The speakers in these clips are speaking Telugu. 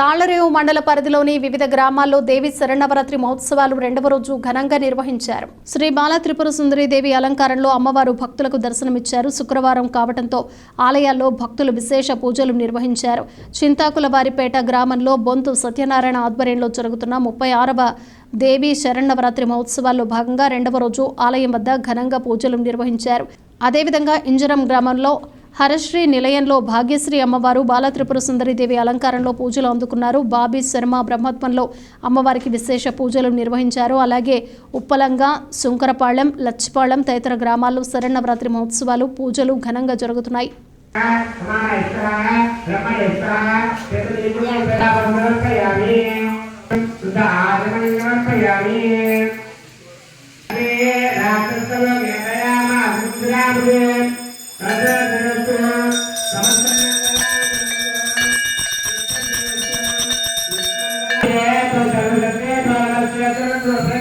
తాళ్ళరేవు మండల పరిధిలోని వివిధ గ్రామాల్లో దేవి శరణవరాత్రి మహోత్సవాలు రెండవ రోజు ఘనంగా నిర్వహించారు. శ్రీ బాల త్రిపుర సుందరి దేవి అలంకారంలో అమ్మవారు భక్తులకు దర్శనమిచ్చారు. శుక్రవారం కావడంతో ఆలయాల్లో భక్తులు విశేష పూజలు నిర్వహించారు. చింతాకులవారిపేట గ్రామంలో బొంతు సత్యనారాయణ ఆధ్వర్యంలో జరుగుతున్న ముప్పై ఆరవ దేవి శరణవరాత్రి మహోత్సవాల్లో భాగంగా రెండవ రోజు ఆలయం వద్ద ఘనంగా పూజలు నిర్వహించారు. అదేవిధంగా ఇంజరం గ్రామంలో హరశ్రీ నిలయంలో భాగ్యశ్రీ అమ్మవారు బాలత్రిపుర సుందరిదేవి అలంకారంలో పూజలు అందుకున్నారు. బాబీ శర్మ బ్రహ్మత్వంలో అమ్మవారికి విశేష పూజలు నిర్వహించారు. అలాగే ఉప్పలంగా సుంకరపాళెం లచ్చిపాళెం తదితర గ్రామాల్లో శరణవరాత్రి మహోత్సవాలు పూజలు ఘనంగా జరుగుతున్నాయి.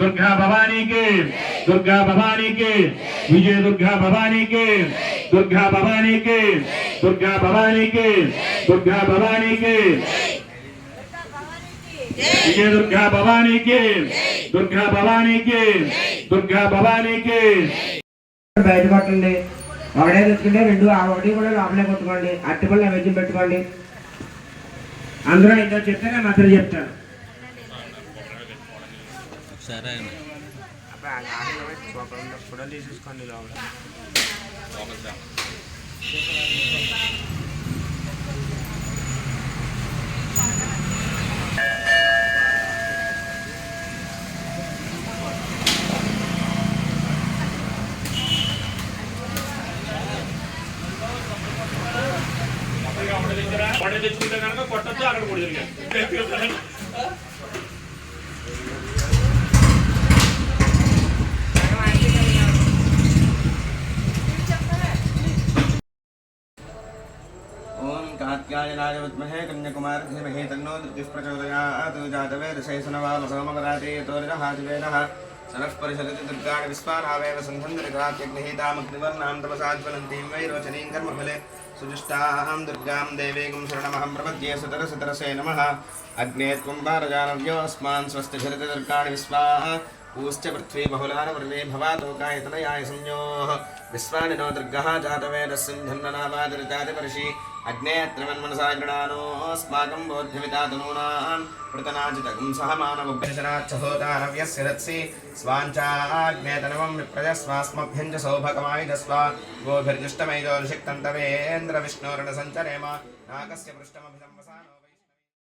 దుర్గా భవానీకి దుర్గా భవానీకి విజయ దుర్గా భవానీకి దుర్గా భవానీకి దుర్గా భవానీకి దుర్గా భవానీకి విజయ దుర్గా భవానీకి దుర్గా భవానీకి దుర్గా భవానీకి బయట ఒకటే తెచ్చుకుంటే రెండు ఆ ఒకటి కూడా లోపలే కొట్టుకోండి. అట్టి పళ్ళు పెట్టుకోండి. అందరూ ఇద్దరు చెప్తే నేను అతను చెప్తాను తెచ్చుకుంటే కనుక కొట్టద్దు అక్కడ కూడా ఓం కాత్యాయనాయ విద్మహే కన్యాకుమారి ధీమహి తన్నో ప్రచోదయాత్ జాతవేదశేషనవామ సోమకరాతే తోరినహాదివేనః సనః పరిషదతి దుర్గాణి విశ్వానావేవ సంధందరికాత్యగ్నిహితామగ్నివర్ణాం తమసాజ్వలంతీం వైరోచనీం కర్మఫలే సుజుష్టాం దుర్గాం దేవీం శరణమహం ప్రపద్యే సుతర సుతరసే నమః అగ్నే త్వం భారజానవ్యోస్మాన్ స్వస్తిషరిత దుర్గాణి విశ్వాః पूश्च पृथ्वी बहुलारवर्णे भवातोकायतनयाय संयोः विश्वानि नो दुर्गः जातवेदस्सिन्धन्ननावादरितादिपर्षि अग्नेऽत्रमन्मनसा गृणानोऽस्माकं बोध्यमिता तनूनां पृतनाजितगं सह मानवभ्यशनाच्छहोदानव्यस्य रत्सि स्वाञ्चाग्नेतनवं विप्रजस्वास्मभ्यं च सौभगमायुधस्वा गोभिर्जुष्टमैजोर्षिक्तं तवेन्द्रविष्णोरणसञ्चरेम नाकस्य पृष्ठमभिसंवसानो